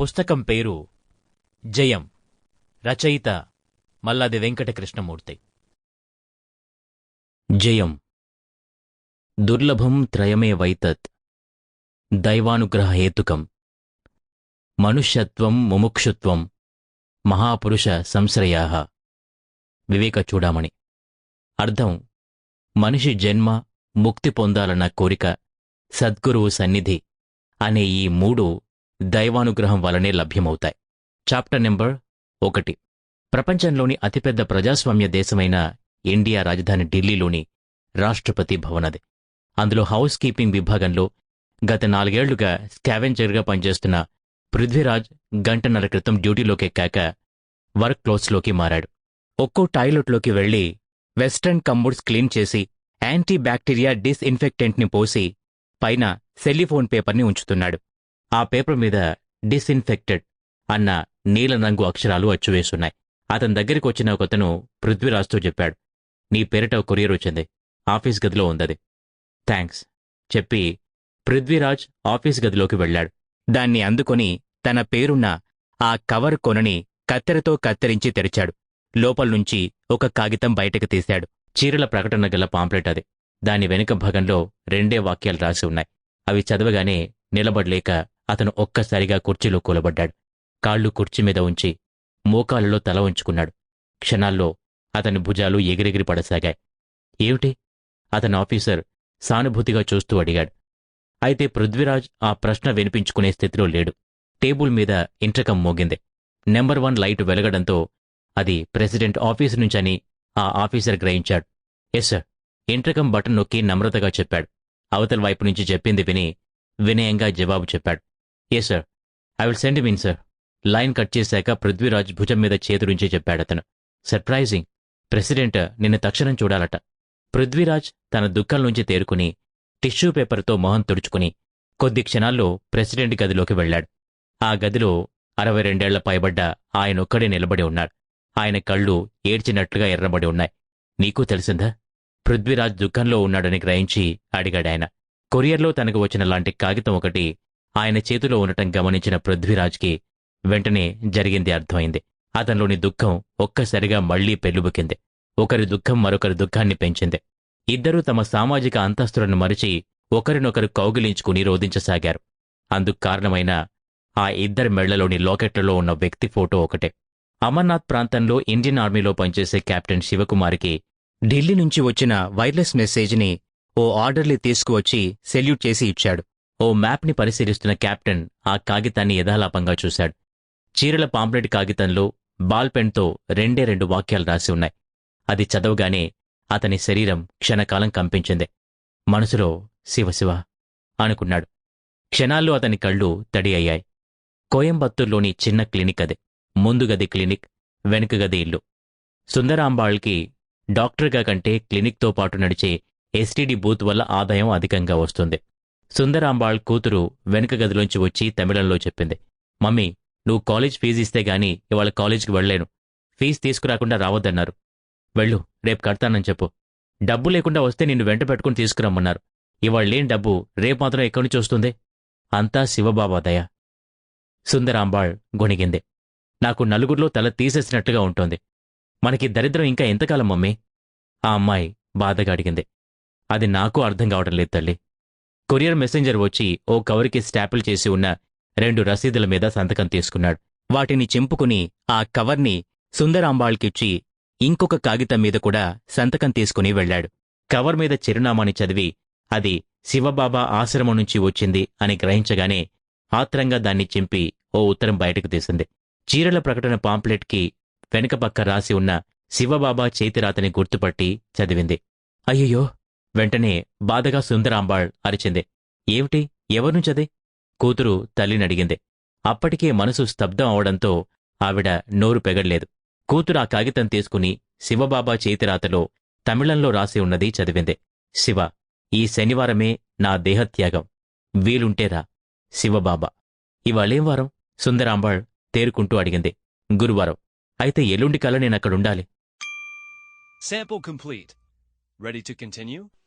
పుస్తకం పేరు జయం. రచయిత మల్లాది వెంకటకృష్ణమూర్తి. జయం. దుర్లభం త్రయమే వైతత్. దైవానుగ్రహ హేతుకం. మనుష్యత్వం ముముక్షుత్వం. మహాపురుష సంశ్రయా. వివేక చూడామణి. అర్థం. మనిషి జన్మ ముక్తి పొందాలన్న కోరిక సద్గురువు సన్నిధి అనే ఈ మూడు దైవానుగ్రహం వలనే లభ్యమవుతాయి. చాప్టర్ నెంబర్ ఒకటి. ప్రపంచంలోని అతిపెద్ద ప్రజాస్వామ్య దేశమైన ఇండియా రాజధాని ఢిల్లీలోని రాష్ట్రపతి భవనది. అందులో హౌస్ కీపింగ్ విభాగంలో గత నాలుగేళ్ళుగా స్కావెంజర్గా పనిచేస్తున్న పృథ్వీరాజ్ గంటన్నర క్రితం డ్యూటీలోకి ఎక్కాక వర్క్ క్లోత్స్లోకి మారాడు. ఒక్కో టాయిలెట్లోకి వెళ్ళి వెస్ట్రన్ కంబోర్డ్స్ క్లీన్ చేసి యాంటీ బ్యాక్టీరియా డిస్ఇన్ఫెక్టెంట్ని పోసి పైన సెల్లిఫోన్ పేపర్ని ఉంచుతున్నాడు. ఆ పేపర్ మీద డిస్ఇన్ఫెక్టెడ్ అన్న నీలం రంగు అక్షరాలు అచ్చువేసున్నాయి అతని దగ్గరికి వచ్చిన ఒకతను పృథ్వీరాజ్తో చెప్పాడు నీ పేరిట ఒక కొరియర్ వచ్చింది. ఆఫీస్ గదిలో ఉందది. థ్యాంక్స్ చెప్పి పృథ్వీరాజ్ ఆఫీస్ గదిలోకి వెళ్ళాడు. దాన్ని అందుకొని తన పేరున్న ఆ కవర్ కొనని కత్తెరతో కత్తిరించి తెరిచాడు. లోపల్నుంచి ఒక కాగితం బయటకు తీశాడు. చీరల ప్రకటన గల పాంప్లెట్ అది. దాని వెనుక భాగంలో రెండే వాక్యాలు రాసి ఉన్నాయి. అవి చదవగానే నిలబడలేక అతను ఒక్కసారిగా కుర్చీలో కూలబడ్డాడు. కాళ్ళు కుర్చీ మీద ఉంచి మోకాళ్ళలో తల ఉంచుకున్నాడు క్షణాల్లో అతని భుజాలు ఎగిరెగిరి పడసాగాయి. ఏమిటి? అతని ఆఫీసర్ సానుభూతిగా చూస్తూ అడిగాడు. అయితే పృథ్వీరాజ్ ఆ ప్రశ్న వినిపించుకునే స్థితిలో లేడు. టేబుల్ మీద ఇంటకం మోగింది. నెంబర్ వన్ లైట్ వెలగడంతో అది ప్రెసిడెంట్ ఆఫీసు నుంచని ఆ ఆఫీసర్ గ్రహించాడు. Yes sir. ఇంటకం బటన్ నొక్కి నమ్రతగా చెప్పాడు. అవతల వైపు నుంచి చెప్పింది విని వినయంగా జవాబు చెప్పాడు. Yes sir I will send mean sir line cut చేశాక పృథ్వీరాజ్ భుజం మీద చేతులుంచి చెప్పాడతను సర్ప్రైజింగ్ ప్రెసిడెంట్ నిన్ను తక్షణం చూడాలట. పృథ్వీరాజ్ తన దుఃఖం నుంచి తేరుకుని టిష్యూ పేపర్తో మొహం తుడుచుకుని కొద్ది క్షణాల్లో ప్రెసిడెంట్ గదిలోకి వెళ్ళాడు. ఆ గదిలో అరవై రెండేళ్ళ పైబడ్డ ఆయనొక్కడే నిలబడి ఉన్నాడు. ఆయన కళ్ళు ఏడ్చినట్లుగా ఎర్రబడి ఉన్నాయి. నీకు తెలిసిందా? పృథ్వీరాజ్ దుఃఖంలో ఉన్నాడని గ్రహించి అడిగాడాయన. కొరియర్లో తనకు వచ్చిన లాంటి కాగితం ఒకటి ఆయన చేతిలో ఉండటం గమనించిన పృథ్వీరాజ్కి వెంటనే జరిగింది అర్థమైంది. అతనిలోని దుఃఖం ఒక్కసారిగా మళ్ళీ పెళ్ళుబుకింది ఒకరి దుఃఖం మరొకరి దుఃఖాన్ని పెంచింది. ఇద్దరూ తమ సామాజిక అంతస్తులను మరిచి ఒకరినొకరు కౌగిలించుకుని రోధించసాగారు. అందుకు కారణమైన ఆ ఇద్దరి మెళ్ళలోని లాకెట్లలో ఉన్న వ్యక్తి ఫోటో ఒకటే. అమర్నాథ్ ప్రాంతంలో ఇండియన్ ఆర్మీలో పనిచేసే కెప్టెన్ శివకుమార్కి ఢిల్లీ నుంచి వచ్చిన వైర్లెస్ మెసేజ్ని ఓ ఆర్డర్లీ తీసుకువచ్చి సెల్యూట్ చేసి ఇచ్చాడు. ఓ మ్యాప్ని పరిశీలిస్తున్న కెప్టెన్ ఆ కాగితాన్ని యథాలాపంగా చూశాడు. చీరల పాంప్లెట్ కాగితంలో బాల్ పెన్తో రెండే రెండు వాక్యాలు రాసి ఉన్నాయి. అది చదవగానే అతని శరీరం క్షణకాలం కంపించింది. మనసులో శివశివ అనుకున్నాడు. క్షణాల్లో అతని కళ్ళు తడి అయ్యాయి. కోయంబత్తూర్లోని చిన్న క్లినిక్ అది. ముందు గది క్లినిక్ వెనుక గది ఇల్లు. సుందరాంబాళ్కి డాక్టర్గా కంటే క్లినిక్తో పాటు నడిచే ఎస్టీడీ బూత్ వల్ల ఆదాయం అధికంగా వస్తుంది. సుందరాంబాళ్ కూతురు వెనుక గదిలోంచి వచ్చి తమిళంలో చెప్పింది మమ్మీ నువ్వు కాలేజ్ ఫీజు ఇస్తే గాని ఇవాళ కాలేజ్కి వెళ్ళలేను. ఫీజు తీసుకురాకుండా రావద్దన్నారు. వెళ్ళు రేపు కడతానని చెప్పు. డబ్బు లేకుండా వస్తే నిన్ను వెంట పెట్టుకుని తీసుకురమ్మన్నారు. ఇవాళ లేని డబ్బు రేపు మాత్రం ఎక్కడి నుంచి వస్తుంది? అంతా శివబాబా దయ. సుందరాంబాళ్ గొణిగింది నాకు నలుగురిలో తల తీసేసినట్టుగా ఉంటోంది. మనకి దరిద్రం ఇంకా ఎంతకాలం మమ్మీ? ఆ అమ్మాయి బాధగా అడిగింది అది నాకు అర్థం కావడం లేదు తల్లి. కొరియర్ మెసెంజర్ వచ్చి ఓ కవర్కి స్టాపిల్ చేసి ఉన్న రెండు రసీదుల మీద సంతకం తీసుకున్నాడు. వాటిని చెంపుకుని ఆ కవర్ని సుందరాంబాళ్కిచ్చి ఇంకొక కాగితం మీద కూడా సంతకం తీసుకుని వెళ్ళాడు. కవర్ మీద చిరునామాని చదివి అది శివబాబా ఆశ్రమం నుంచి వచ్చింది అని గ్రహించగానే ఆత్రంగా దాన్ని చింపి ఓ ఉత్తరం బయటకు తీసింది. చీరల ప్రకటన పాంప్లెట్కి వెనుక పక్క రాసి ఉన్న శివబాబా చేతిరాతని గుర్తుపట్టి చదివింది. అయ్యయ్యో! వెంటనే బాధగా సుందరాంబాళ్ అరిచింది. ఏమిటి? ఎవరినుంచది కూతురు తల్లినడిగింది అప్పటికే మనసు స్తబ్దం అవడంతో ఆవిడ నోరు పెగడలేదు. కూతురు ఆ కాగితం తీసుకుని శివబాబా చేతిరాతలో తమిళంలో రాసి ఉన్నది చదివింది. శివ ఈ శనివారమే నా దేహత్యాగం. వీలుంటేరా శివబాబా. ఇవాళేం వారం? సుందరాంబాళ్ తేరుకుంటూ అడిగింది. గురువారం. అయితే ఎల్లుండి కల నేనక్కడుండాలి. Sample complete. Ready to continue?